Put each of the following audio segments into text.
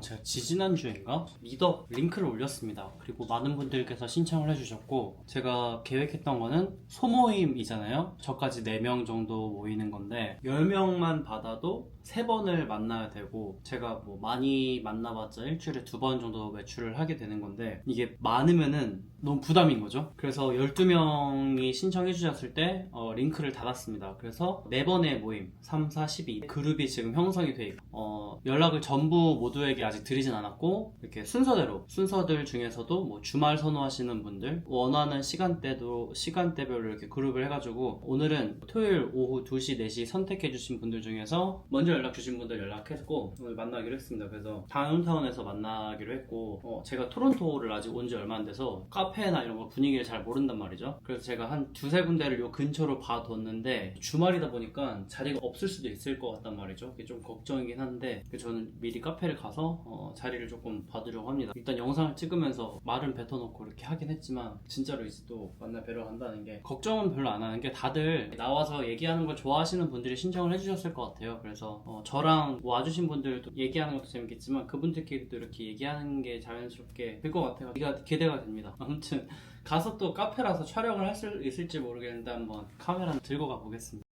제가 지지난주인가 미덕 링크를 올렸습니다. 그리고 많은 분들께서 신청을 해주셨고 제가 계획했던 거는 소모임이잖아요. 저까지 4명 정도 모이는 건데 10명만 받아도 3번을 만나야 되고 제가 뭐 많이 만나봤자 일주일에 두번 정도 외출을 하게 되는 건데 이게 많으면은 너무 부담인 거죠. 그래서 12명이 신청해 주셨을 때 어, 링크를 닫았습니다. 그래서 4번의 모임 3, 4, 12 그룹이 지금 형성이 돼 있고 어, 연락을 전부 모두에게 아직 드리진 않았고 이렇게 순서대로 순서들 중에서도 뭐 주말 선호하시는 분들 원하는 시간대도 시간대별로 이렇게 그룹을 해가지고 오늘은 토요일 오후 2시 4시 선택해 주신 분들 중에서 먼저 연락 주신 분들 연락했고 오늘 만나기로 했습니다. 그래서 다운타운에서 만나기로 했고 어, 제가 토론토를 아직 온 지 얼마 안 돼서 카페나 이런 거 분위기를 잘 모른단 말이죠. 그래서 제가 한 두세 군데를 요 근처로 봐뒀는데 주말이다 보니까 자리가 없을 수도 있을 것 같단 말이죠. 그게 좀 걱정이긴 한데 그래서 저는 미리 카페를 가서 어, 자리를 조금 봐두려고 합니다. 일단 영상을 찍으면서 말은 뱉어놓고 이렇게 하긴 했지만 진짜로 이제 또 만나 뵈러 간다는 게 걱정은 별로 안 하는 게 다들 나와서 얘기하는 걸 좋아하시는 분들이 신청을 해주셨을 것 같아요. 그래서 어, 저랑 와주신 분들도 얘기하는 것도 재밌겠지만 그분들끼리도 이렇게 얘기하는 게 자연스럽게 될 것 같아요. 기가 기대가 됩니다. 아무튼 가서 또 카페라서 촬영을 할 수 있을지 모르겠는데 한번 카메라 들고 가보겠습니다.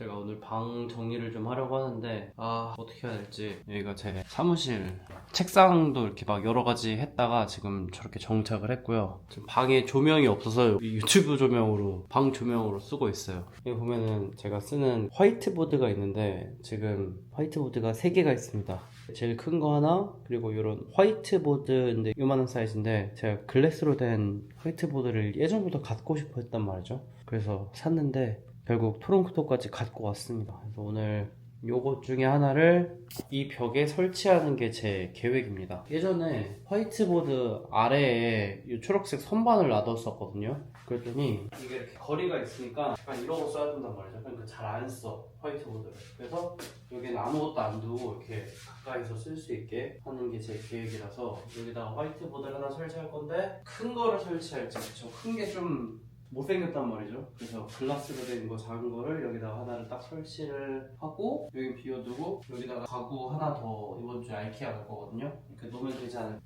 제가 오늘 방 정리를 좀 하려고 하는데 아 어떻게 해야 될지. 여기가 제 사무실 책상도 이렇게 막 여러 가지 했다가 지금 저렇게 정착을 했고요. 지금 방에 조명이 없어서 이 유튜브 조명으로 방 조명으로 쓰고 있어요. 여기 보면은 제가 쓰는 화이트보드가 있는데 지금 화이트보드가 3개가 있습니다. 제일 큰 거 하나 그리고 이런 화이트보드인데 요만한 사이즈인데 제가 글래스로 된 화이트보드를 예전부터 갖고 싶어 했단 말이죠. 그래서 샀는데 결국 토론토까지 갖고 왔습니다. 그래서 오늘 요것 중에 하나를 이 벽에 설치하는 게 제 계획입니다. 예전에 화이트보드 아래에 이 초록색 선반을 놔뒀었거든요. 그랬더니 이게 이렇게 거리가 있으니까 약간 이러고 써야 된단 말이죠. 그러니까 잘 안 써, 화이트보드를. 그래서 여기는 아무것도 안 두고 이렇게 가까이서 쓸 수 있게 하는 게 제 계획이라서 여기다가 화이트보드를 하나 설치할 건데 큰 거를 설치할지 그쵸? 큰게 좀 못생겼단 말이죠. 그래서 글라스로 된 거 작은 거를 여기다가 하나를 딱 설치를 하고 여기 비워두고 여기다가 가구 하나 더 이번 주에 아이케아 갈 거거든요. 이렇게 놓으면 되지 않을까?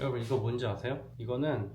여러분 이거 뭔지 아세요? 이거는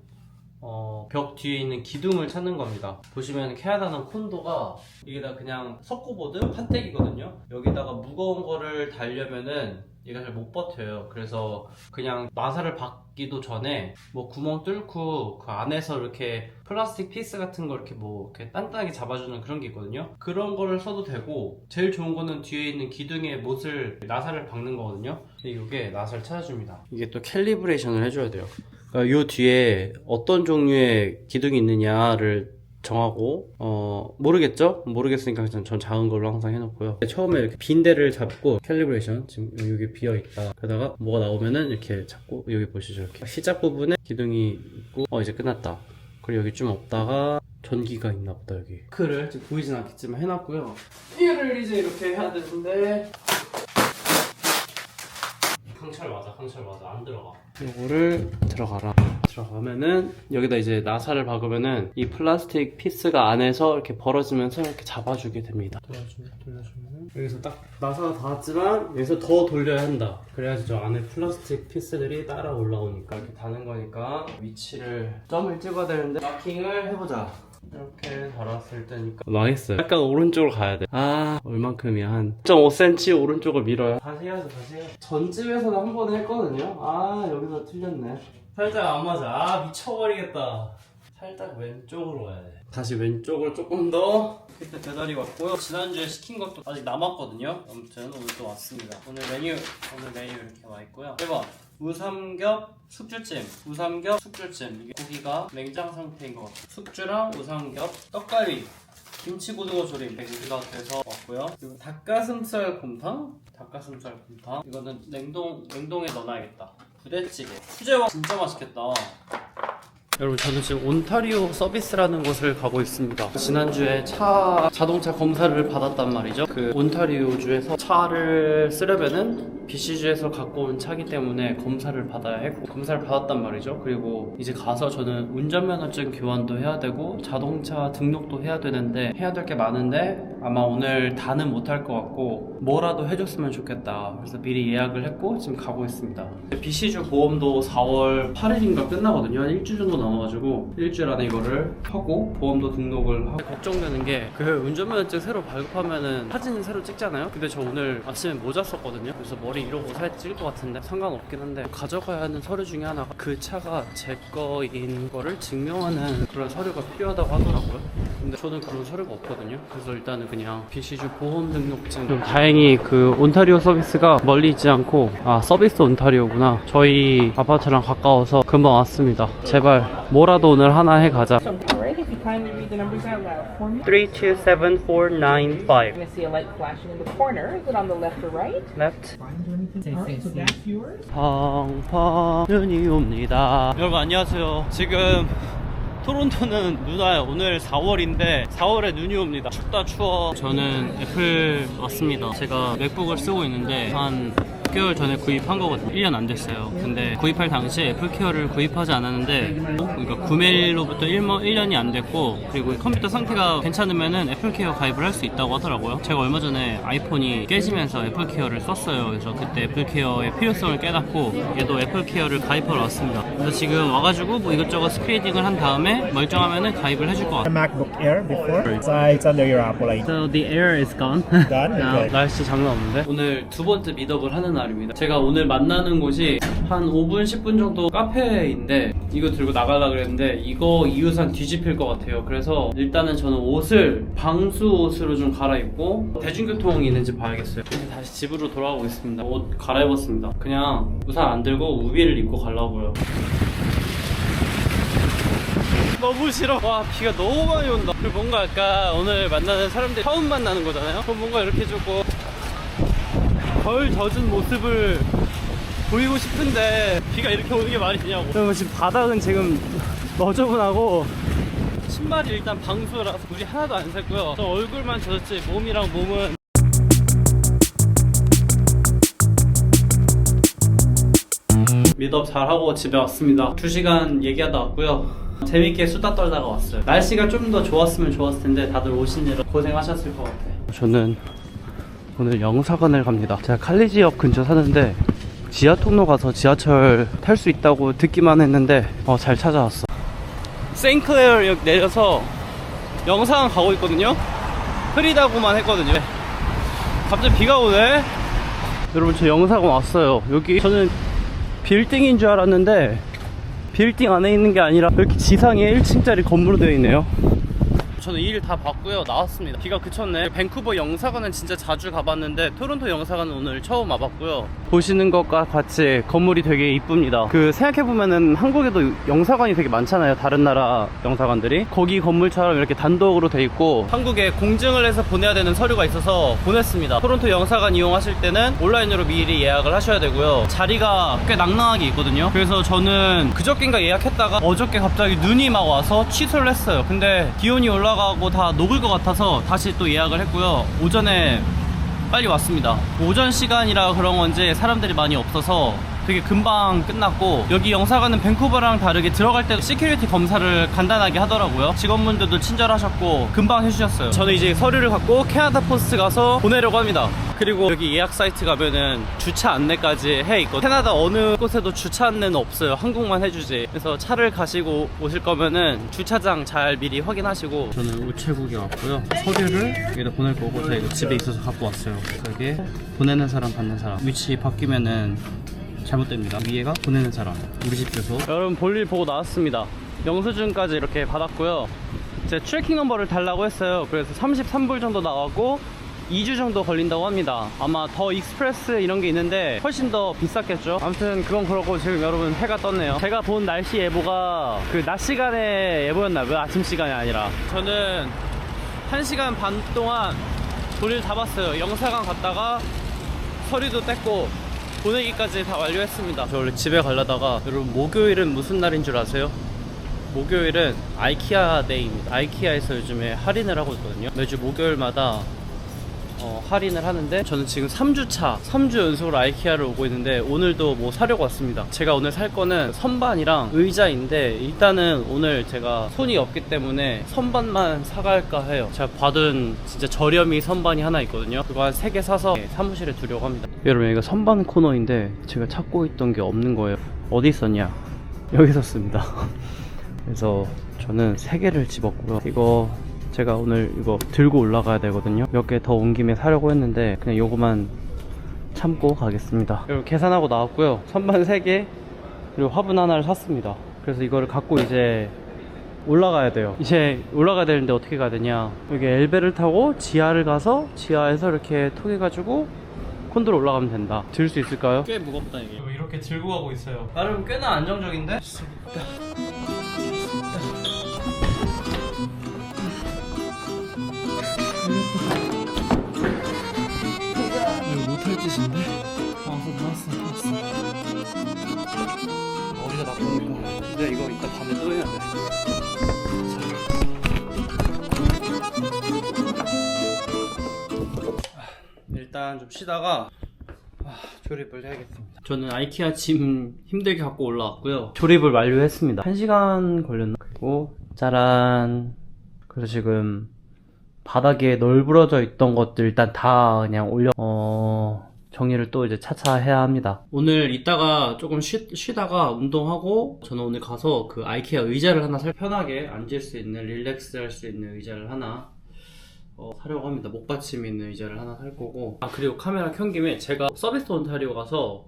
어, 벽 뒤에 있는 기둥을 찾는 겁니다. 보시면 캐나다는 콘도가 여기다 그냥 석고보드 판때기거든요. 여기다가 무거운 거를 달려면은 얘가 잘 못 버텨요. 그래서 그냥 나사를 박기도 전에 뭐 구멍 뚫고 그 안에서 이렇게 플라스틱 피스 같은 거 이렇게 뭐 이렇게 단단하게 잡아주는 그런 게 있거든요. 그런 거를 써도 되고 제일 좋은 거는 뒤에 있는 기둥에 못을 나사를 박는 거거든요. 이게 나사를 찾아줍니다. 이게 또 캘리브레이션을 해줘야 돼요. 그러니까 요 뒤에 어떤 종류의 기둥이 있느냐를 정하고 어 모르겠죠? 모르겠으니까 전, 전 작은 걸로 항상 해놓고요. 처음에 이렇게 빈 데를 잡고 캘리브레이션 지금 여기 비어 있다. 그러다가 뭐가 나오면은 이렇게 잡고 여기 보시죠. 이렇게 시작 부분에 기둥이 있고 어 이제 끝났다. 그리고 여기 좀 없다가 전기가 있나 보다 여기. 크를 지금 보이진 않겠지만 해놨고요. 얘를 이제 이렇게 해야 되는데 강철 맞아, 강철 맞아, 안 들어가. 요거를 들어가라. 들어가면은 여기다 이제 나사를 박으면은 이 플라스틱 피스가 안에서 이렇게 벌어지면서 이렇게 잡아주게 됩니다. 돌려주면, 돌려주면 여기서 딱 나사가 닿았지만 여기서 더 돌려야 한다. 그래야지 저 안에 플라스틱 피스들이 따라 올라오니까 이렇게 다는 거니까 위치를 점을 찍어야 되는데 마킹을 해보자. 이렇게 달았을 때니까. 망했어요. 약간 오른쪽으로 가야 돼아 얼만큼이야? 한 1.5cm 오른쪽을 밀어요. 다시 해야죠 다시 해야죠. 전집에서는 한 번 했거든요. 아 여기서 틀렸네. 살짝 안 맞아. 아 미쳐버리겠다. 살짝 왼쪽으로 가야 돼. 다시 왼쪽으로 조금 더. 그때 배달이 왔고요. 지난주에 시킨 것도 아직 남았거든요. 아무튼 오늘 또 왔습니다. 오늘 메뉴 오늘 메뉴 이렇게 와 있고요. 1번 우삼겹 숙주찜. 우삼겹 숙주찜. 이게 고기가 냉장 상태인 것 같아요. 숙주랑 우삼겹 떡갈비. 김치 고등어 조림. 배기가 돼서 왔고요. 그리고 닭가슴살 곰탕? 닭가슴살 곰탕? 이거는 냉동 냉동에 넣어놔야겠다. 부대찌개. 수제와 진짜 맛있겠다 여러분 저는 지금 온타리오 서비스라는 곳을 가고 있습니다. 지난주에 차 자동차 검사를 받았단 말이죠. 그 온타리오 주에서 차를 쓰려면은 BC주에서 갖고 온 차기 때문에 검사를 받아야 했고 검사를 받았단 말이죠. 그리고 이제 가서 저는 운전면허증 교환도 해야 되고 자동차 등록도 해야 되는데 해야 될 게 많은데 아마 오늘 다는 못할 것 같고 뭐라도 해줬으면 좋겠다. 그래서 미리 예약을 했고 지금 가고 있습니다. BC주 보험도 4월 8일인가 끝나거든요. 한 일주 정도 남아가지고 일주일 안에 이거를 하고 보험도 등록을 하고 걱정되는 게 그 운전면허증 새로 발급하면은 사진 새로 찍잖아요. 근데 저 오늘 아침에 모자 썼거든요. 그래서 머리 이러고 사진 찍을 것 같은데 상관없긴 한데 가져가야 하는 서류 중에 하나가 그 차가 제 거인 거를 증명하는 그런 서류가 필요하다고 하더라고요. 근데 저는 그런 서류가 없거든요. 그래서 일단은 그냥 BC주 보험 등록증. 좀 다행히 그 온타리오 서비스가 멀리 있지 않고 아 서비스 온타리오구나. 저희 아파트랑 가까워서 금방 왔습니다. 제발 뭐라도 오늘 하나 해 가자. Alright, if you kindly read the numbers out loud for me. 327495 You're gonna see a light flashing in the corner. Is it on the left or right? left Alright, so that's yours. 팡팡 눈이 옵니다. 여러분 안녕하세요. 지금 토론토는 눈 와요. 오늘 4월인데 4월에 눈이 옵니다. 춥다 추워. 저는 애플 왔습니다. 제가 맥북을 쓰고 있는데 한 6개월 전에 구입한 거거든요. 1년 안 됐어요. 근데 구입할 당시에 애플케어를 구입하지 않았는데 그러니까 구매일로부터 1년이 안 됐고 그리고 컴퓨터 상태가 괜찮으면은 애플케어 가입을 할 수 있다고 하더라고요. 제가 얼마 전에 아이폰이 깨지면서 애플케어를 썼어요. 그래서 그때 애플케어의 필요성을 깨닫고 얘도 애플케어를 가입하러 왔습니다. 그래서 지금 와가지고 뭐 이것저것 스크리딩을 한 다음에 멀쩡하면은 가입을 해줄 것 같아요. MacBook Air before. So it's under your Apple. So the air is gone. Gone? 아, Okay. 날씨 장난 없는데? 오늘 두 번째 미덕을 하는 날 입니다. 제가 오늘 만나는 곳이 한 5분, 10분 정도 카페인데 이거 들고 나가려고 그랬는데 이거 이유상 뒤집힐 것 같아요. 그래서 일단은 저는 옷을 방수 옷으로 좀 갈아입고 대중교통이 있는지 봐야겠어요. 다시 집으로 돌아가고 있습니다. 옷 갈아입었습니다. 그냥 우산 안 들고 우비를 입고 가려고요. 너무 싫어. 와, 비가 너무 많이 온다. 그리고 뭔가 약간 오늘 만나는 사람들 처음 만나는 거잖아요. 뭔가 이렇게 조금 덜 젖은 모습을 보이고 싶은데 비가 이렇게 오는 게 말이냐고. 여러분 지금 바닥은 지금 너저분하고 신발이 일단 방수라서 물이 하나도 안 샜고요. 저 얼굴만 젖었지 몸이랑 몸은 미덥 잘하고 집에 왔습니다. 2시간 얘기하다 왔고요. 재밌게 수다 떨다가 왔어요. 날씨가 좀 더 좋았으면 좋았을 텐데 다들 오시느라 고생하셨을 것 같아요. 저는 오늘 영사관을 갑니다. 제가 칼리지역 근처 사는데 지하 통로 가서 지하철 탈 수 있다고 듣기만 했는데 어, 잘 찾아왔어. 세인클레어역 내려서 영사관 가고 있거든요. 흐리다고만 했거든요. 갑자기 비가 오네. 여러분 저 영사관 왔어요. 여기 저는 빌딩인 줄 알았는데 빌딩 안에 있는 게 아니라 이렇게 지상에 1층짜리 건물로 되어 있네요. 저는 일 다 봤고요. 나왔습니다. 비가 그쳤네. 밴쿠버 영사관은 진짜 자주 가봤는데 토론토 영사관은 오늘 처음 와봤고요. 보시는 것과 같이 건물이 되게 이쁩니다. 그 생각해보면은 한국에도 영사관이 되게 많잖아요. 다른 나라 영사관들이. 거기 건물처럼 이렇게 단독으로 돼 있고 한국에 공증을 해서 보내야 되는 서류가 있어서 보냈습니다. 토론토 영사관 이용하실 때는 온라인으로 미리 예약을 하셔야 되고요. 자리가 꽤 낭낭하게 있거든요. 그래서 저는 그저께인가 예약했다가 어저께 갑자기 눈이 막 와서 취소를 했어요. 근데 기온이 올라 가고 다 녹을 것 같아서 다시 또 예약을 했고요. 오전에 빨리 왔습니다. 오전 시간이라 그런 건지 사람들이 많이 없어서 되게 금방 끝났고 여기 영사관은 밴쿠버랑 다르게 들어갈 때 시큐리티 검사를 간단하게 하더라고요. 직원분들도 친절하셨고 금방 해주셨어요. 저는 이제 서류를 갖고 캐나다 포스트 가서 보내려고 합니다. 그리고 여기 예약 사이트 가면은 주차 안내까지 해 있고 캐나다 어느 곳에도 주차 안내는 없어요. 한국만 해주지. 그래서 차를 가시고 오실 거면은 주차장 잘 미리 확인하시고 저는 우체국에 왔고요. 서류를 여기다 보낼 거고 제가 이거 집에 있어서 갖고 왔어요. 여기 보내는 사람 받는 사람 위치 바뀌면은 잘못됩니다. 위에가 보내는 사람 우리 집 주소. 여러분 볼일 보고 나왔습니다. 영수증까지 이렇게 받았고요. 제 트래킹 넘버를 달라고 했어요. 그래서 33불 정도 나왔고 2주 정도 걸린다고 합니다. 아마 더 익스프레스 이런 게 있는데 훨씬 더 비쌌겠죠. 아무튼 그건 그렇고 지금 여러분 해가 떴네요. 제가 본 날씨 예보가 그 낮 시간에 예보였나 왜 아침 시간이 아니라 저는 1시간 반 동안 다 봤어요. 영사관 갔다가 서류도 뗐고 보내기까지 다 완료했습니다. 저 원래 집에 가려다가 여러분 목요일은 무슨 날인 줄 아세요? 목요일은 아이키아 데이입니다. 아이키아에서 요즘에 할인을 하고 있거든요. 매주 목요일마다 어, 할인을 하는데 저는 지금 3주차 3주 연속으로 아이키아를 오고 있는데 오늘도 뭐 사려고 왔습니다. 제가 오늘 살 거는 선반이랑 의자인데 일단은 오늘 제가 손이 없기 때문에 선반만 사갈까 해요. 제가 받은 진짜 저렴이 선반이 하나 있거든요. 그거 한 3개 사서 사무실에 두려고 합니다. 여러분 여기가 선반 코너인데 제가 찾고 있던 게 없는 거예요. 어디 있었냐? 여기 있었습니다. 그래서 저는 3개를 집었고요. 이거 제가 오늘 이거 들고 올라가야 되거든요. 몇 개 더 온 김에 사려고 했는데 그냥 요거만 참고 가겠습니다. 여러분 계산하고 나왔고요. 선반 3개 그리고 화분 하나를 샀습니다. 그래서 이거를 갖고 이제 올라가야 돼요. 이제 올라가야 되는데 어떻게 가야 되냐? 여기 엘베를 타고 지하를 가서 지하에서 이렇게 통해 가지고 콘도로 올라가면 된다. 들 수 있을까요? 꽤 무겁다 이게. 이렇게 들고 가고 있어요. 나름 꽤나 안정적인데? 밤에 또 해야 돼 일단 좀 쉬다가 아, 조립을 해야겠습니다. 저는 아이키아 짐 힘들게 갖고 올라왔고요. 조립을 완료했습니다. 1시간 걸렸나? 그리고 짜란. 그래서 지금 바닥에 널브러져 있던 것들 일단 다 그냥 올려 어 정리를 또 이제 차차 해야 합니다. 오늘 이따가 조금 쉬, 쉬다가 운동하고 저는 오늘 가서 그 아이케아 의자를 하나 살 편하게 앉을 수 있는 릴렉스 할 수 있는 의자를 하나 어, 사려고 합니다. 목받침 있는 의자를 하나 살 거고. 아, 그리고 카메라 켠 김에 제가 서비스 온타리오 가서,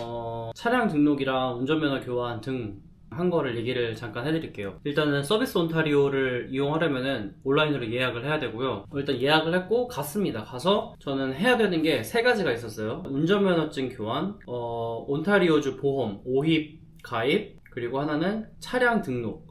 어, 차량 등록이랑 운전면허 교환 등 한 거를 얘기를 잠깐 해드릴게요. 일단은 서비스 온타리오를 이용하려면은 온라인으로 예약을 해야 되고요. 일단 예약을 했고 갔습니다. 가서 저는 해야 되는 게 세 가지가 있었어요. 운전면허증 교환, 어, 온타리오주 보험 5힙 가입, 그리고 하나는 차량 등록.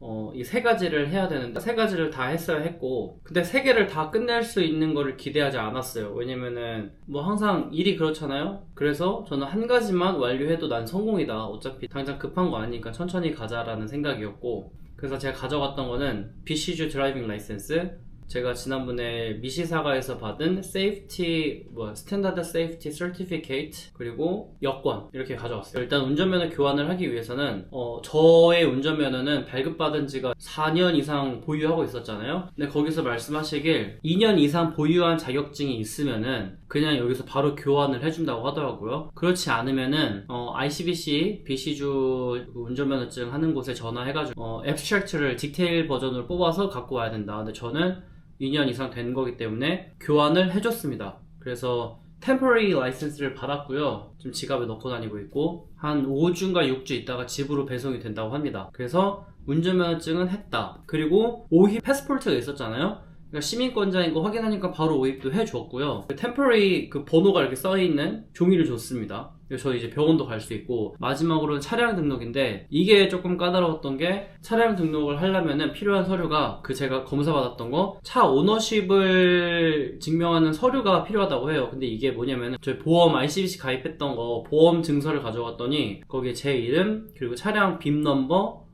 어, 이 세 가지를 해야 되는데, 세 가지를 다 했어야 했고, 근데 세 개를 다 끝낼 수 있는 거를 기대하지 않았어요. 왜냐면은, 뭐 항상 일이 그렇잖아요? 그래서 저는 한 가지만 완료해도 난 성공이다. 어차피 당장 급한 거 아니니까 천천히 가자라는 생각이었고, 그래서 제가 가져갔던 거는 BC주 드라이빙 라이센스, 제가 지난번에 미시사가에서 받은 세이프티 뭐 스탠다드 세이프티 서티피케이트 그리고 여권 이렇게 가져왔어요. 일단 운전면허 교환을 하기 위해서는 어, 저의 운전면허는 발급받은 지가 4년 이상 보유하고 있었잖아요. 근데 거기서 말씀하시길 2년 이상 보유한 자격증이 있으면은 그냥 여기서 바로 교환을 해준다고 하더라고요. 그렇지 않으면은 어, ICBC BC주 그 운전면허증 하는 곳에 전화해가지고 어, 앱스트랙트를 디테일 버전으로 뽑아서 갖고 와야 된다. 근데 저는 2년 이상 된 거기 때문에 교환을 해줬습니다. 그래서 temporary 라이센스를 받았고요. 지금 지갑에 넣고 다니고 있고 한 5주인가 6주 있다가 집으로 배송이 된다고 합니다. 그래서 운전면허증은 했다. 그리고 오입 패스포트가 있었잖아요. 그러니까 시민권자인 거 확인하니까 바로 오입도 해줬고요. 그 temporary 그 번호가 이렇게 써있는 종이를 줬습니다. 그래서 저 이제 병원도 갈 수 있고 마지막으로는 차량 등록인데 이게 조금 까다로웠던 게 차량 등록을 하려면은 필요한 서류가 그 제가 검사 받았던 거 차 오너십을 증명하는 서류가 필요하다고 해요. 근데 이게 뭐냐면은 저희 보험 ICBC 가입했던 거 보험 증서를 가져갔더니 거기에 제 이름 그리고 차량 빔 넘버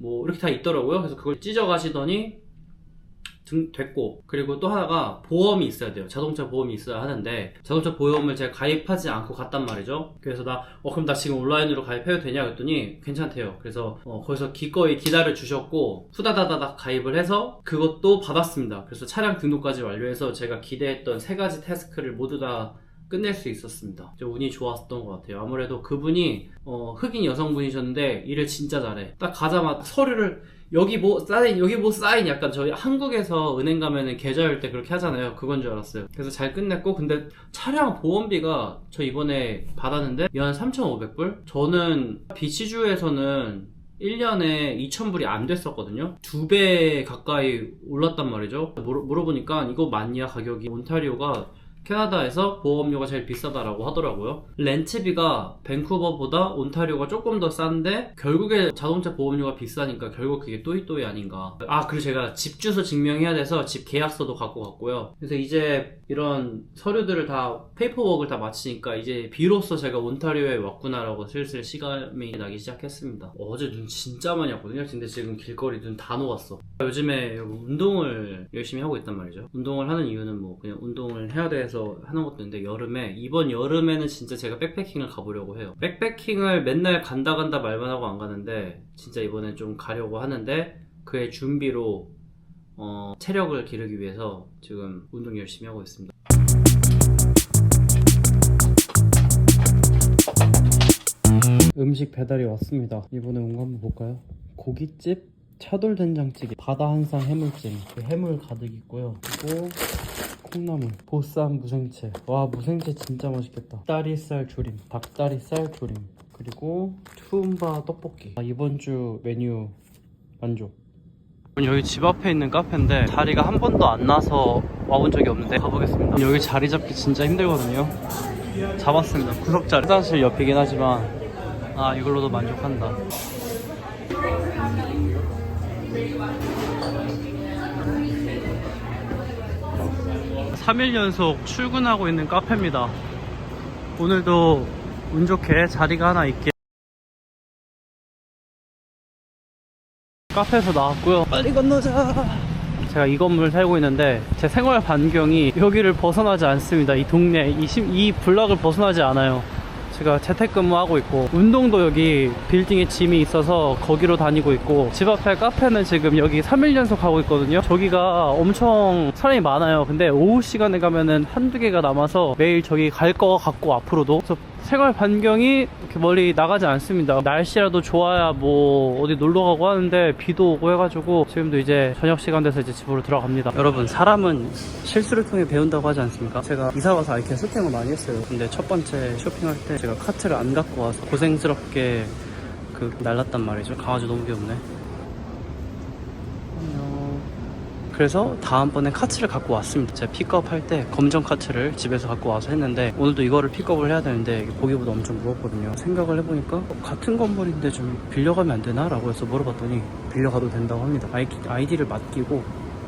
뭐 이렇게 다 있더라고요. 그래서 그걸 찢어 가시더니 등- 됐고 그리고 또 하나가 보험이 있어야 돼요 자동차 보험이 있어야 하는데 자동차 보험을 제가 가입하지 않고 갔단 말이죠 그래서 나 어 그럼 나 지금 온라인으로 가입해도 되냐 그랬더니 괜찮대요 그래서 어, 거기서 기꺼이 기다려 주셨고 후다다다닥 가입을 해서 그것도 받았습니다 그래서 차량 등록까지 완료해서 제가 기대했던 세 가지 태스크를 모두 다 끝낼 수 있었습니다. 좀 운이 좋았던 것 같아요. 아무래도 그분이 어, 흑인 여성분이셨는데 일을 진짜 잘해. 딱 가자마자 서류를 여기 뭐 사인 여기 뭐 사인 약간 저희 한국에서 은행 가면은 계좌일 때 그렇게 하잖아요. 그건 줄 알았어요. 그래서 잘 끝냈고 근데 차량 보험비가 저 이번에 받았는데 연 3,500불? 저는 비치주에서는 1년에 2,000불이 안 됐었거든요. 두 배 가까이 올랐단 말이죠. 물어, 물어보니까 이거 맞냐 가격이 온타리오가 캐나다에서 보험료가 제일 비싸다라고 하더라고요. 렌츠비가 밴쿠버보다 온타리오가 조금 더 싼데 결국에 자동차 보험료가 비싸니까 결국 그게 또이또이 아닌가. 아 그리고 제가 집 주소 증명해야 돼서 집 계약서도 갖고 갔고요. 그래서 이제 이런 서류들을 다 페이퍼워크를 다 마치니까 이제 비로소 제가 온타리오에 왔구나라고 슬슬 시감이 나기 시작했습니다. 어제 눈 진짜 많이 왔거든요. 근데 지금 길거리 눈 다 녹았어. 요즘에 운동을 열심히 하고 있단 말이죠. 운동을 하는 이유는 뭐 그냥 운동을 해야 돼서 하는 것도 있는데 여름에 이번 여름에는 진짜 제가 백패킹을 가보려고 해요. 백패킹을 맨날 간다 간다 말만 하고 안 가는데 진짜 이번엔 좀 가려고 하는데 그의 준비로 어, 체력을 기르기 위해서 지금 운동 열심히 하고 있습니다. 음식 배달이 왔습니다. 이번에 온 거 한번 볼까요? 고깃집 차돌 된장찌개 바다 한상 해물찜 그 해물 가득 있고요. 그리고 콩나물 보쌈 무생채 와 무생채 진짜 맛있겠다. 다리살 조림 닭다리살 조림 그리고 투움바 떡볶이 아, 이번 주 메뉴 만족. 여기 집 앞에 있는 카페인데 자리가 한 번도 안 나서 와본 적이 없는데 가보겠습니다. 여기 자리 잡기 진짜 힘들거든요. 잡았습니다. 구석자리. 화장실 옆이긴 하지만 아 이걸로도 만족한다. 3일 연속 출근하고 있는 카페입니다. 오늘도 운 좋게 자리가 하나 있게 카페에서 나왔고요. 빨리 건너자. 제가 이 건물 살고 있는데 제 생활 반경이 여기를 벗어나지 않습니다. 이 동네, 이, 심- 이 블럭을 벗어나지 않아요. 제가 재택근무하고 있고 운동도 여기 빌딩에 짐이 있어서 거기로 다니고 있고 집 앞에 카페는 지금 여기 3일 연속 하고 있거든요. 저기가 엄청 사람이 많아요. 근데 오후 시간에 가면은 한두 개가 남아서 매일 저기 갈 거 같고 앞으로도 생활 반경이 이렇게 멀리 나가지 않습니다. 날씨라도 좋아야 뭐 어디 놀러 가고 하는데 비도 오고 해가지고 지금도 이제 저녁 시간 돼서 이제 집으로 들어갑니다. 여러분 사람은 실수를 통해 배운다고 하지 않습니까? 제가 이사 와서 이렇게 쇼핑을 많이 했어요. 근데 첫 번째 쇼핑할 때 제가 카트를 안 갖고 와서 고생스럽게 그 날랐단 말이죠. 강아지 너무 귀엽네. 안녕. 그래서 다음번엔 카트를 갖고 왔습니다. 제가 픽업 할 때 검정 카트를 집에서 갖고 와서 했는데 오늘도 이거를 픽업을 해야 되는데 보기보다 엄청 무겁거든요. 생각을 해보니까 어, 같은 건물인데 좀 빌려가면 안 되나? 라고 해서 물어봤더니 빌려가도 된다고 합니다. 아이디, 아이디를 맡기고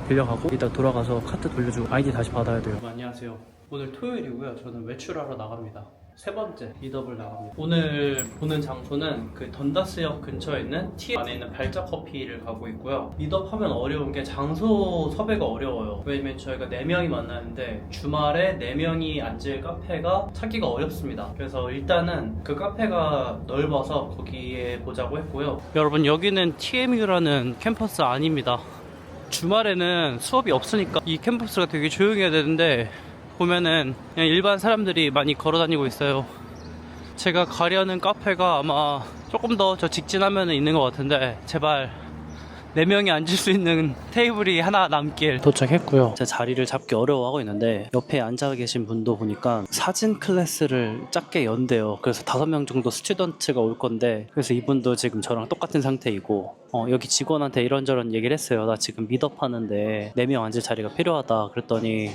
빌려가고 이따 돌아가서 카트 돌려주고 아이디 다시 받아야 돼요. 안녕하세요. 오늘 토요일이고요. 저는 외출하러 나갑니다. 세 번째 미더블 나갑니다. 오늘 보는 장소는 그 던다스역 근처에 있는 T 안에 있는 발자 커피를 가고 있고요. 미더업 하면 어려운 게 장소 섭외가 어려워요. 왜냐면 저희가 4명이 만나는데 주말에 4명이 앉을 카페가 찾기가 어렵습니다. 그래서 일단은 그 카페가 넓어서 거기에 보자고 했고요. 여러분 여기는 TMU라는 캠퍼스 아닙니다. 주말에는 수업이 없으니까 이 캠퍼스가 되게 조용해야 되는데 보면은 그냥 일반 사람들이 많이 걸어 다니고 있어요. 제가 가려는 카페가 아마 조금 더 저 직진하면 있는 것 같은데 제발 4명이 앉을 수 있는 테이블이 하나 남길. 도착했고요. 제 자리를 잡기 어려워하고 있는데 옆에 앉아 계신 분도 보니까 사진 클래스를 작게 연대요. 그래서 5명 정도 스튜던트가 올 건데 그래서 이분도 지금 저랑 똑같은 상태이고 어, 여기 직원한테 이런저런 얘기를 했어요. 나 지금 미덥 하는데 4명 앉을 자리가 필요하다 그랬더니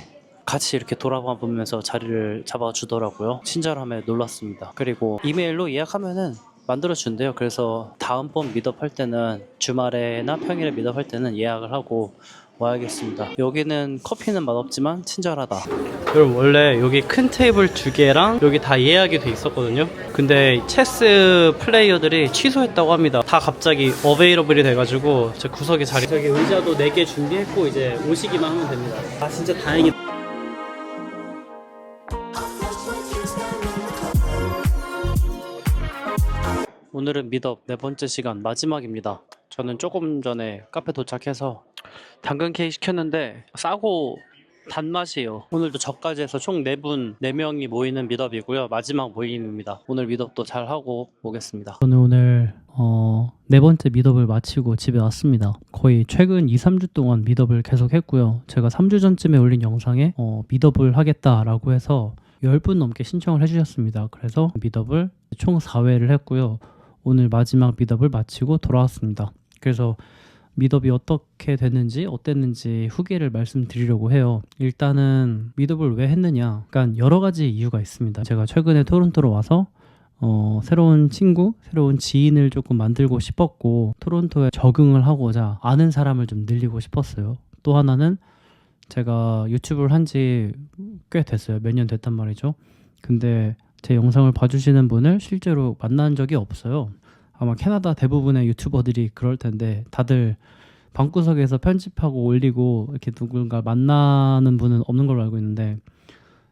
같이 이렇게 돌아봐 보면서 자리를 잡아주더라고요. 친절함에 놀랐습니다. 그리고 이메일로 예약하면은 만들어 준대요. 그래서 다음번 미덥 할 때는 주말에나 평일에 미덥 할 때는 예약을 하고 와야겠습니다. 여기는 커피는 맛없지만 친절하다. 여러분 원래 여기 큰 테이블 두 개랑 여기 다 예약이 돼 있었거든요. 근데 체스 플레이어들이 취소했다고 합니다. 다 갑자기 어베이러블이 돼가지고 저 구석에 자리 저기 의자도 4개 준비했고 이제 오시기만 하면 됩니다. 아 진짜 다행이다. 오늘은 미덥 네 번째 시간 마지막입니다. 저는 조금 전에 카페 도착해서 당근 케이크 시켰는데 싸고 단맛이에요. 오늘도 저까지 해서 총 4분, 4명이 모이는 미덥이고요. 마지막 모임입니다. 오늘 미덥도 잘 하고 오겠습니다. 저는 오늘 어, 네 번째 미덥을 마치고 집에 왔습니다. 거의 최근 2, 3주 동안 미덥을 계속 했고요. 제가 3주 전쯤에 올린 영상에 어, 미덥을 하겠다라고 해서 10분 넘게 신청을 해주셨습니다. 그래서 미덥을 총 4회를 했고요. 오늘 마지막 미덥을 마치고 돌아왔습니다. 그래서 미덥이 어떻게 됐는지 어땠는지 후기를 말씀드리려고 해요. 일단은 미덥을 왜 했느냐? 그러니까 여러 가지 이유가 있습니다. 제가 최근에 토론토로 와서 어, 새로운 친구, 새로운 지인을 조금 만들고 싶었고 토론토에 적응을 하고자 아는 사람을 좀 늘리고 싶었어요. 또 하나는 제가 유튜브를 한 지 꽤 됐어요. 몇 년 됐단 말이죠. 근데 제 영상을 봐주시는 분을 실제로 만난 적이 없어요. 아마 캐나다 대부분의 유튜버들이 그럴 텐데 다들 방구석에서 편집하고 올리고 이렇게 누군가 만나는 분은 없는 걸로 알고 있는데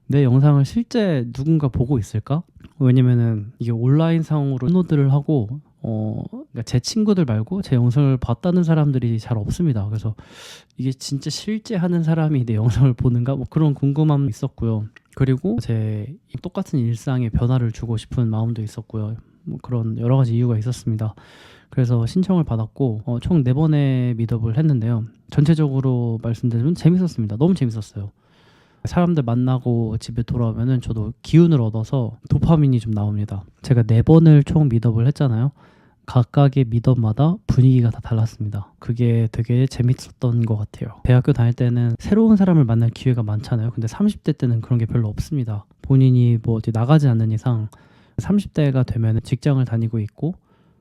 내 영상을 실제 누군가 보고 있을까? 왜냐면은 이게 온라인 상으로 업로드를 하고 어 그러니까 제 친구들 말고 제 영상을 봤다는 사람들이 잘 없습니다. 그래서 이게 진짜 실제 하는 사람이 내 영상을 보는가 뭐 그런 궁금함이 있었고요. 그리고 제 똑같은 일상에 변화를 주고 싶은 마음도 있었고요. 뭐 그런 여러 가지 이유가 있었습니다. 그래서 신청을 받았고 어, 총네 번의 미덥을 했는데요. 전체적으로 말씀드리면 재밌었습니다. 너무 재밌었어요. 사람들 만나고 집에 돌아오면은 저도 기운을 얻어서 도파민이 좀 나옵니다. 제가 네 번을 총 미덥을 했잖아요. 각각의 미덕마다 분위기가 다 달랐습니다. 그게 되게 재밌었던 것 같아요. 대학교 다닐 때는 새로운 사람을 만날 기회가 많잖아요. 근데 30대 때는 그런 게 별로 없습니다. 본인이 뭐 어디 나가지 않는 이상 30대가 되면 직장을 다니고 있고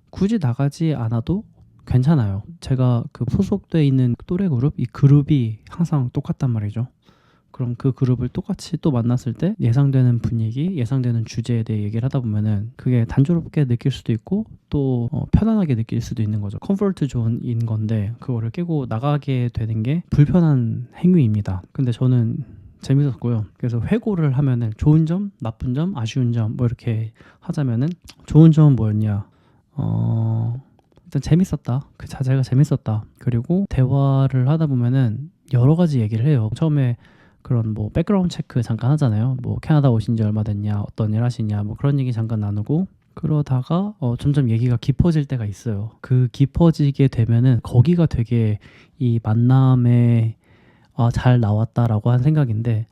굳이 나가지 않아도 괜찮아요. 제가 그 소속돼 있는 또래 그룹, 이 그룹이 항상 똑같단 말이죠. 그럼 그 그룹을 똑같이 또 만났을 때 예상되는 분위기, 예상되는 주제에 대해 얘기를 하다 보면은 그게 단조롭게 느낄 수도 있고 또 어, 편안하게 느낄 수도 있는 거죠. 컴포트 존인 건데 그거를 깨고 나가게 되는 게 불편한 행위입니다. 근데 저는 재밌었고요. 그래서 회고를 하면은 좋은 점, 나쁜 점, 아쉬운 점 뭐 이렇게 하자면은 좋은 점은 뭐였냐? 어 일단 재밌었다. 그 자체가 재밌었다. 그리고 대화를 하다 보면은 여러 가지 얘기를 해요. 처음에 그런 뭐 백그라운드 체크 잠깐 하잖아요. 뭐 캐나다 오신 지 얼마 됐냐, 어떤 일 하시냐, 뭐 그런 얘기 잠깐 나누고 그러다가 어, 점점 얘기가 깊어질 때가 있어요. 그 깊어지게 되면은 거기가 되게 이 만남에 아, 잘 나왔다라고 한 생각인데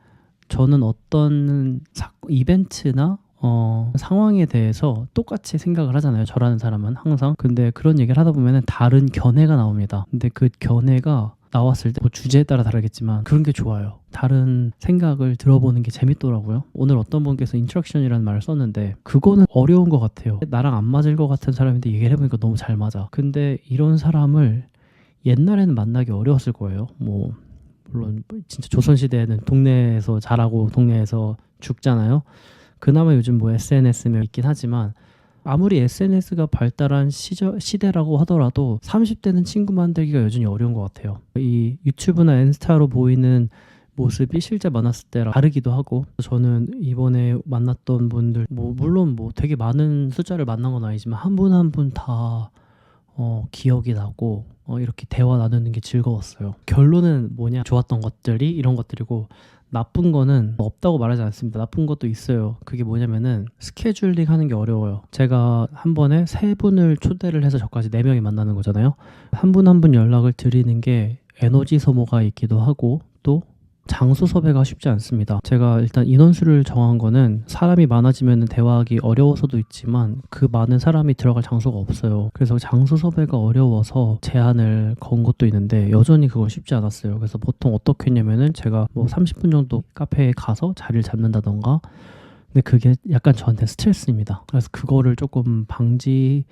저는 어떤 사, 이벤트나 어, 상황에 대해서 똑같이 생각을 하잖아요. 저라는 사람은 항상. 근데 그런 얘기를 하다 보면은 다른 견해가 나옵니다. 근데 그 견해가 나왔을 때 뭐 주제에 따라 다르겠지만 그런 게 좋아요. 다른 생각을 들어보는 게 재밌더라고요. 오늘 어떤 분께서 인트랙션이라는 말을 썼는데 그거는 어려운 것 같아요. 나랑 안 맞을 것 같은 사람인데 얘기를 해보니까 너무 잘 맞아. 근데 이런 사람을 옛날에는 만나기 어려웠을 거예요. 뭐 물론 진짜 조선 시대에는 동네에서 자라고 동네에서 죽잖아요. 그나마 요즘 뭐 SNS면 있긴 하지만 아무리 SNS가 발달한 시저, 시대라고 하더라도 30대는 친구 만들기가 여전히 어려운 것 같아요. 이 유튜브나 인스타로 보이는 모습이 실제 만났을 때랑 다르기도 하고 저는 이번에 만났던 분들 뭐 물론 뭐 되게 많은 숫자를 만난 건 아니지만 한 분 한 분다 어, 기억이 나고 어, 이렇게 대화 나누는 게 즐거웠어요. 결론은 뭐냐 좋았던 것들이 이런 것들이고 나쁜 거는 없다고 말하지 않습니다. 나쁜 것도 있어요. 그게 뭐냐면은 스케줄링 하는 게 어려워요. 제가 한 번에 세 분을 초대를 해서 저까지 네 명이 만나는 거잖아요. 한 분 한분 연락을 드리는 게 에너지 소모가 있기도 하고 또 장소 섭외가 쉽지 않습니다. 제가 일단 인원수를 정한 거는 사람이 많아지면 대화하기 어려워서도 있지만 그 많은 사람이 들어갈 장소가 없어요. 그래서 장소 섭외가 어려워서 제한을 건 것도 있는데 여전히 그건 쉽지 않았어요. 그래서 보통 어떻게 했냐면은 제가 뭐 30분 정도 카페에 가서 자리를 잡는다던가 근데 그게 약간 저한테 스트레스입니다. 그래서 그거를 조금 방지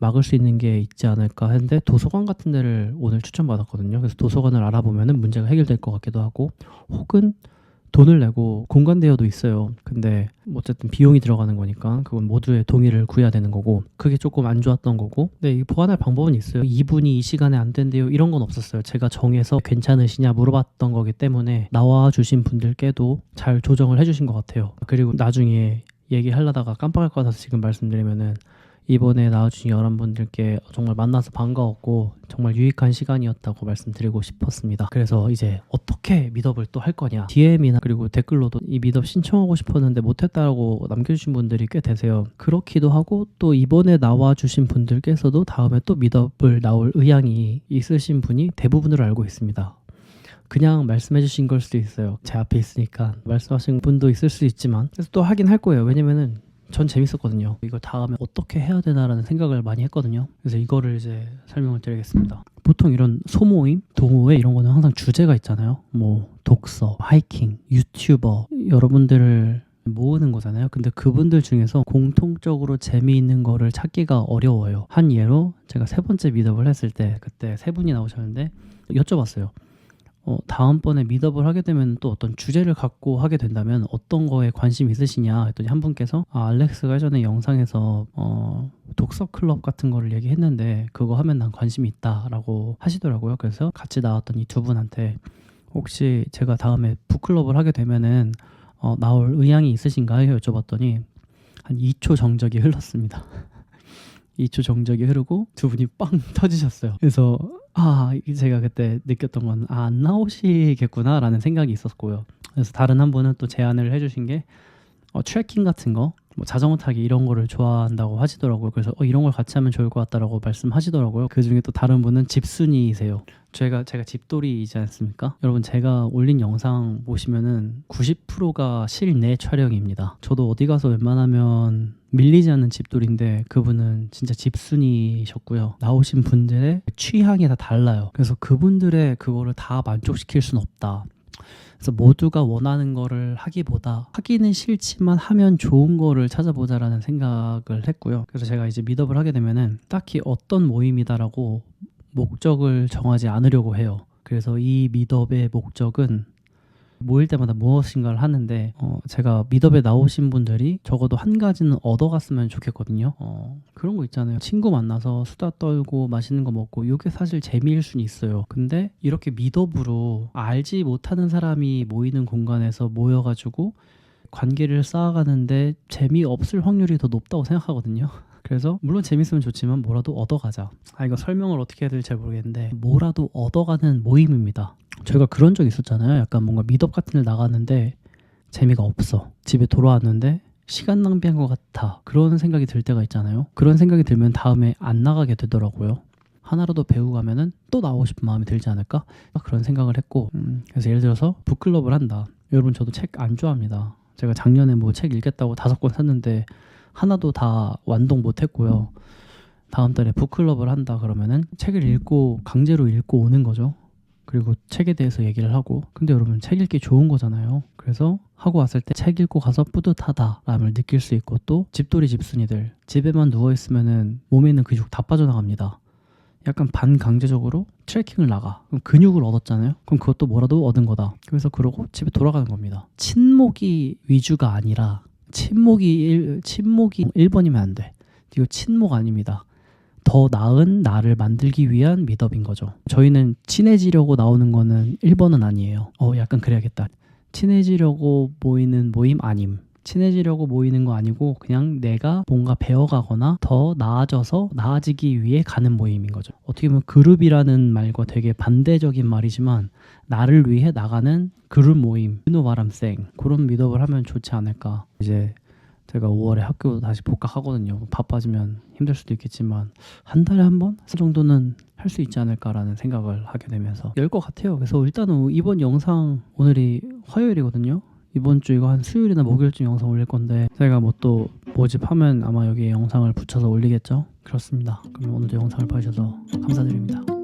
막을 수 있는 게 있지 않을까 했는데 도서관 같은 데를 오늘 추천받았거든요. 그래서 도서관을 알아보면은 문제가 해결될 것 같기도 하고 혹은 돈을 내고 공간 대여도 있어요. 근데 어쨌든 비용이 들어가는 거니까 그건 모두의 동의를 구해야 되는 거고 그게 조금 안 좋았던 거고 근데 이 보완할 방법은 있어요. 이분이 이 시간에 안 된대요. 이런 건 없었어요. 제가 정해서 괜찮으시냐 물어봤던 거기 때문에 나와 주신 분들께도 잘 조정을 해주신 것 같아요. 그리고 나중에 얘기하려다가 깜빡할 것 같아서 지금 말씀드리면은 이번에 나와주신 여러분들께 정말 만나서 반가웠고 정말 유익한 시간이었다고 말씀드리고 싶었습니다. 그래서 이제 어떻게 미덥을 또 할 거냐 DM이나 그리고 댓글로도 이 미덥 신청하고 싶었는데 못했다고 남겨주신 분들이 꽤 되세요. 그렇기도 하고 또 이번에 나와주신 분들께서도 다음에 또 미덥을 나올 의향이 있으신 분이 대부분으로 알고 있습니다. 그냥 말씀해 주신 걸 수도 있어요. 제 앞에 있으니까 말씀하신 분도 있을 수 있지만 그래서 또 하긴 할 거예요. 왜냐면은 전 재밌었거든요. 이걸 다음에 어떻게 해야 되나라는 생각을 많이 했거든요. 그래서 이거를 이제 설명을 드리겠습니다. 보통 이런 소모임, 동호회 이런 거는 항상 주제가 있잖아요. 뭐 독서, 하이킹, 유튜버 여러분들을 모으는 거잖아요. 근데 그분들 중에서 공통적으로 재미있는 거를 찾기가 어려워요. 한 예로 제가 세 번째 미더블 했을 때 그때 세 분이 나오셨는데 여쭤봤어요. 어, 다음번에 미더블 하게 되면 또 어떤 주제를 갖고 하게 된다면 어떤 거에 관심 있으시냐 했더니 한 분께서 아, 알렉스가 예전에 영상에서 어, 독서 클럽 같은 거를 얘기했는데 그거 하면 난 관심이 있다라고 하시더라고요. 그래서 같이 나왔던 이 두 분한테 혹시 제가 다음에 북클럽을 하게 되면은 어, 나올 의향이 있으신가요? 여쭤봤더니 한 2초 정적이 흘렀습니다. 2초 정적이 흐르고 두 분이 빵 터지셨어요. 그래서 아 이게 제가 그때 느꼈던 건 아, 안 나오시겠구나라는 생각이 있었고요. 그래서 다른 한 분은 또 제안을 해 주신 게 어, 트레킹 같은 거, 뭐 자전거 타기 이런 거를 좋아한다고 하시더라고요. 그래서 어, 이런 걸 같이 하면 좋을 것 같다라고 말씀하시더라고요. 그 중에 또 다른 분은 집순이세요. 제가 제가 집돌이이지 않습니까? 여러분 제가 올린 영상 보시면은 90%가 실내 촬영입니다. 저도 어디 가서 웬만하면 밀리지 않는 집돌인데 그분은 진짜 집순이셨고요. 나오신 분들의 취향이 다 달라요. 그래서 그분들의 그거를 다 만족시킬 수는 없다. 그래서 모두가 원하는 거를 하기보다 하기는 싫지만 하면 좋은 거를 찾아보자라는 생각을 했고요. 그래서 제가 이제 미더블 하게 되면은 딱히 어떤 모임이다라고 목적을 정하지 않으려고 해요. 그래서 이 미더의 목적은 모일 때마다 무엇인가를 하는데 어, 제가 미더에 나오신 분들이 적어도 한 가지는 얻어갔으면 좋겠거든요. 어, 그런 거 있잖아요. 친구 만나서 수다 떨고 맛있는 거 먹고 이게 사실 재미일 수는 있어요. 근데 이렇게 미더으로 알지 못하는 사람이 모이는 공간에서 모여가지고 관계를 쌓아가는데 재미없을 확률이 더 높다고 생각하거든요. 그래서 물론 재밌으면 좋지만 뭐라도 얻어가자. 아 이거 설명을 어떻게 해야 될지 잘 모르겠는데 뭐라도 얻어가는 모임입니다. 저희가 그런 적 있었잖아요. 약간 뭔가 미덕 같은 데 나갔는데 재미가 없어. 집에 돌아왔는데 시간 낭비한 것 같아. 그런 생각이 들 때가 있잖아요. 그런 생각이 들면 다음에 안 나가게 되더라고요. 하나라도 배우고 가면은 또 나오고 싶은 마음이 들지 않을까? 그런 생각을 했고 음, 그래서 예를 들어서 북클럽을 한다. 여러분 저도 책 안 좋아합니다. 제가 작년에 뭐 책 읽겠다고 다섯 권 샀는데 하나도 다 완독 못했고요. 다음 달에 북클럽을 한다 그러면은 책을 읽고 강제로 읽고 오는 거죠. 그리고 책에 대해서 얘기를 하고 근데 여러분 책 읽기 좋은 거잖아요. 그래서 하고 왔을 때 책 읽고 가서 뿌듯하다라는 느낄 수 있고 또 집돌이 집순이들 집에만 누워 있으면은 몸에 있는 근육 다 빠져나갑니다. 약간 반강제적으로 트레킹을 나가. 그럼 근육을 얻었잖아요. 그럼 그것도 뭐라도 얻은 거다. 그래서 그러고 집에 돌아가는 겁니다. 친목이 위주가 아니라 친목이 일, 친목이 1번이면 안 돼. 이거 친목 아닙니다. 더 나은 나를 만들기 위한 미덕인 거죠. 저희는 친해지려고 나오는 거는 1번은 아니에요. 어, 약간 그래야겠다. 친해지려고 모이는 모임 아님. 친해지려고 모이는 거 아니고 그냥 내가 뭔가 배워가거나 더 나아져서 나아지기 위해 가는 모임인 거죠. 어떻게 보면 그룹이라는 말과 되게 반대적인 말이지만 나를 위해 나가는 그룹 모임, saying. 그런 미덕을 하면 좋지 않을까. 이제 제가 5월에 학교 다시 복학하거든요. 바빠지면 힘들 수도 있겠지만 한 달에 한 번 정도는 할 수 있지 않을까라는 생각을 하게 되면서 열 것 같아요. 그래서 일단은 이번 영상 오늘이 화요일이거든요. 이번 주 이거 한 수요일이나 목요일쯤 영상 올릴 건데 제가 뭐 또 모집하면 아마 여기에 영상을 붙여서 올리겠죠. 그렇습니다. 그럼 오늘도 영상을 봐주셔서 감사드립니다.